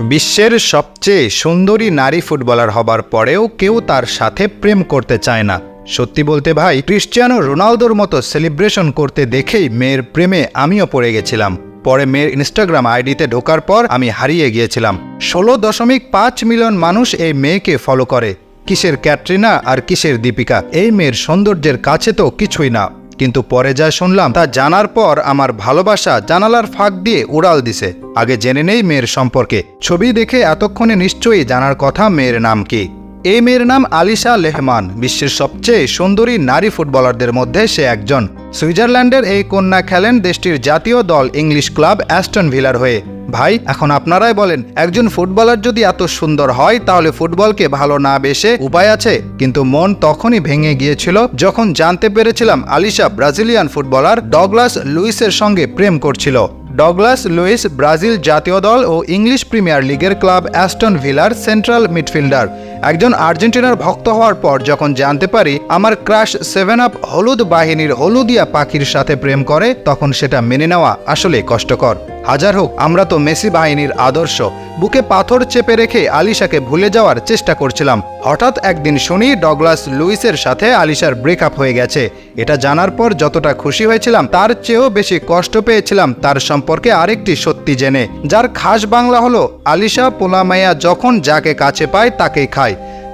বিশ্বের সবচেয়ে সুন্দরী নারী ফুটবলার হবার পরেও কেউ তার সাথে প্রেম করতে চায় না। সত্যি বলতে ভাই, ক্রিশ্চিয়ানো রোনালদোর মতো সেলিব্রেশন করতে দেখেই মেয়ের প্রেমে আমিও পড়ে গেছিলাম। পরে মেয়ের ইনস্টাগ্রাম আইডিতে ঢোকার পর আমি হারিয়ে গিয়েছিলাম। ষোলো দশমিক পাঁচ মিলিয়ন মানুষ এই মেয়েকে ফলো করে। কিসের ক্যাটরিনা আর কিসের দীপিকা? এই মেয়ের সৌন্দর্যের কাছে তো কিছুই না। কিন্তু পরে যা শুনলাম তা জানার পর আমার ভালোবাসা জানালার ফাঁক দিয়ে উড়াল দিছে। আগে জেনে নেই মেয়ের সম্পর্কে। ছবি দেখে এতক্ষণে নিশ্চয়ই জানার কথা মেয়ের নাম কি। এই মেয়ের নাম আলিশা লেহমান, বিশ্বের সবচেয়ে সুন্দরী নারী ফুটবলারদের মধ্যে সে একজন। সুইজারল্যান্ডের এই কন্যা খেলেন দেশটির জাতীয় দল ইংলিশ ক্লাব অ্যাস্টন ভিলার হয়ে। ভাই, এখন আপনারাই বলেন, একজন ফুটবলার যদি এত সুন্দর হয়, তাহলে ফুটবলকে ভালো না বেশে উপায় আছে? কিন্তু মন তখনই ভেঙে গিয়েছিল যখন জানতে পেরেছিলাম আলিশা ব্রাজিলিয়ান ফুটবলার ডগলাস লুইসের সঙ্গে প্রেম করছিল। ডগলাস লুইস ব্রাজিল জাতীয় দল ও ইংলিশ প্রিমিয়ার লিগের ক্লাব অ্যাস্টন ভিলার সেন্ট্রাল মিডফিল্ডার। একজন আর্জেন্টিনার ভক্ত হওয়ার পর যখন জানতে পারি আমার ক্রাশ সেভেন আপ হলুদ বাহিনীর হলুদিয়া পাখির সাথে প্রেম করে, তখন সেটা মেনে নেওয়া আসলে কষ্টকর। হাজার হোক, আমরা তো মেসি বাহিনীর আদর্শ। বুকে পাথর চেপে রেখে আলিশাকে ভুলে যাওয়ার চেষ্টা করছিলাম। হঠাৎ একদিন শুনি ডগলাস লুইসের সাথে আলিশার ব্রেকআপ হয়ে গেছে। এটা জানার পর যতটা খুশি হয়েছিলাম, তার চেয়েও বেশি কষ্ট পেয়েছিলাম তার সম্পর্কে আরেকটি সত্যি জেনে। যার খাস বাংলা হলো, আলিশা পোলামাইয়া যখন যাকে কাছে পায়, তাকেই খায়।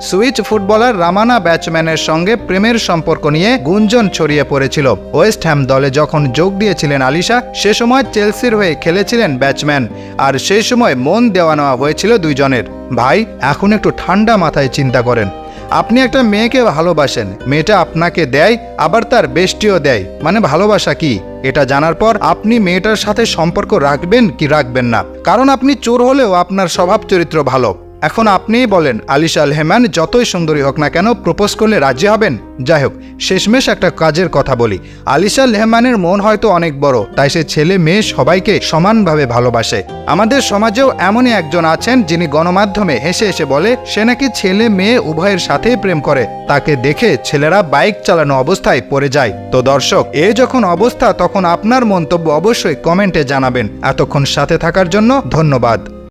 সুইচ ফুটবলার রামানা ব্যাটসম্যানের সঙ্গে প্রেমের সম্পর্ক নিয়ে গুঞ্জন ছড়িয়ে পড়েছিল। ওয়েস্ট হ্যাম দলে যখন যোগ দিয়েছিলেন আলিশা, সে সময় চেলসির হয়ে খেলেছিলেন ব্যাটসম্যান। আর সেই সময় মন দেওয়া নেওয়া হয়েছিল দুইজনের। ভাই, এখন একটু ঠান্ডা মাথায় চিন্তা করেন। আপনি একটা মেয়েকে ভালোবাসেন। মেয়েটা আপনাকে দেয়, আবার তার বেষ্টিও দেয়। মানে ভালোবাসা কি? এটা জানার পর আপনি মেয়েটার সাথে সম্পর্ক রাখবেন কি রাখবেন না? কারণ আপনি চোর হলেও আপনার স্বভাব চরিত্র ভালো। এখন আপনিই বলেন, আলিশা আলহেমান যতই সুন্দরী হোক না কেন প্রপোজ করলে রাজি হবেন? যাই হোক, শেষমেশ একটা কাজের কথা বলি। আলিশা লেহমানের মন হয়তো অনেক বড়, তাই সে ছেলে মেয়ে সবাইকে সমানভাবে ভালোবাসে। আমাদের সমাজেও এমনই একজন আছেন যিনি গণমাধ্যমে হেসে হেসে বলে, সে নাকি ছেলে মেয়ে উভয়ের সাথেই প্রেম করে। তাকে দেখে ছেলেরা বাইক চালানো অবস্থায় পড়ে যায়। তো দর্শক, এ যখন অবস্থা, তখন আপনার মন্তব্য অবশ্যই কমেন্টে জানাবেন। এতক্ষণ সাথে থাকার জন্য ধন্যবাদ।